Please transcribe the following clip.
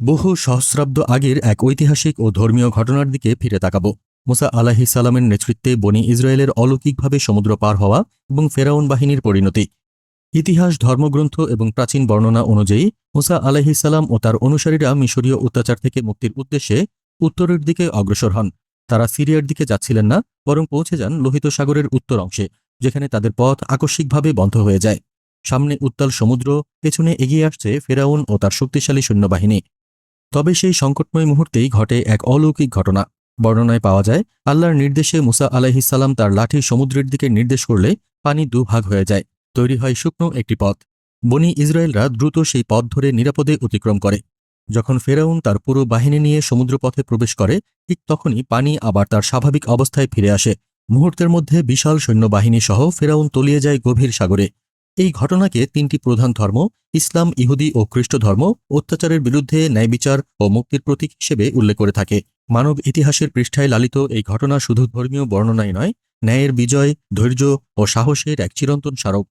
বহু সহস্রাব্দ আগের এক ঐতিহাসিক ও ধর্মীয় ঘটনার দিকে ফিরে তাকাব। মুসা আলাহিসাল্লামের নেতৃত্বে বনি ইসরায়েলের অলৌকিকভাবে সমুদ্র পার হওয়া এবং ফেরাউন বাহিনীর পরিণতি। ইতিহাস, ধর্মগ্রন্থ এবং প্রাচীন বর্ণনা অনুযায়ী মুসা আলাহিসাল্লাম ও তার অনুসারীরা মিশরীয় অত্যাচার থেকে মুক্তির উদ্দেশ্যে উত্তরের দিকে অগ্রসর হন। তারা সিরিয়ার দিকে যাচ্ছিলেন না, বরং পৌঁছে যান লোহিত সাগরের উত্তর অংশে, যেখানে তাদের পথ আকস্মিকভাবে বন্ধ হয়ে যায়। সামনে উত্তাল সমুদ্র, পেছনে এগিয়ে আসছে ফেরাউন ও তার শক্তিশালী সৈন্যবাহিনী। তবে সেই সংকটময় মুহূর্তেই ঘটে এক অলৌকিক ঘটনা। বর্ণনায় পাওয়া যায়, আল্লাহর নির্দেশে মুসা আলাহিসাল্লাম তার লাঠি সমুদ্রের দিকে নির্দেশ করলে পানি দুভাগ হয়ে যায়, তৈরি হয় শুকনো একটি পথ। বনি ইসরায়েলরা দ্রুত সেই পথ ধরে নিরাপদে অতিক্রম করে। যখন ফেরাউন তার পুরো বাহিনী নিয়ে সমুদ্রপথে প্রবেশ করে, ঠিক তখনই পানি আবার তার স্বাভাবিক অবস্থায় ফিরে আসে। মুহূর্তের মধ্যে বিশাল সৈন্যবাহিনী সহ ফেরাউন তলিয়ে যায় গভীর সাগরে। এই ঘটনাকে তিনটি প্রধান ধর্ম, ইসলাম, ইহুদি ও খ্রিস্ট ধর্ম, অত্যাচারের বিরুদ্ধে ন্যায় বিচার ও মুক্তির প্রতীক হিসেবে উল্লেখ করে থাকে। মানব ইতিহাসের পৃষ্ঠায় লালিত এই ঘটনা শুধু ধর্মীয় বর্ণনায় নয়, ন্যায়ের বিজয়, ধৈর্য ও সাহসের এক চিরন্তন স্মারক।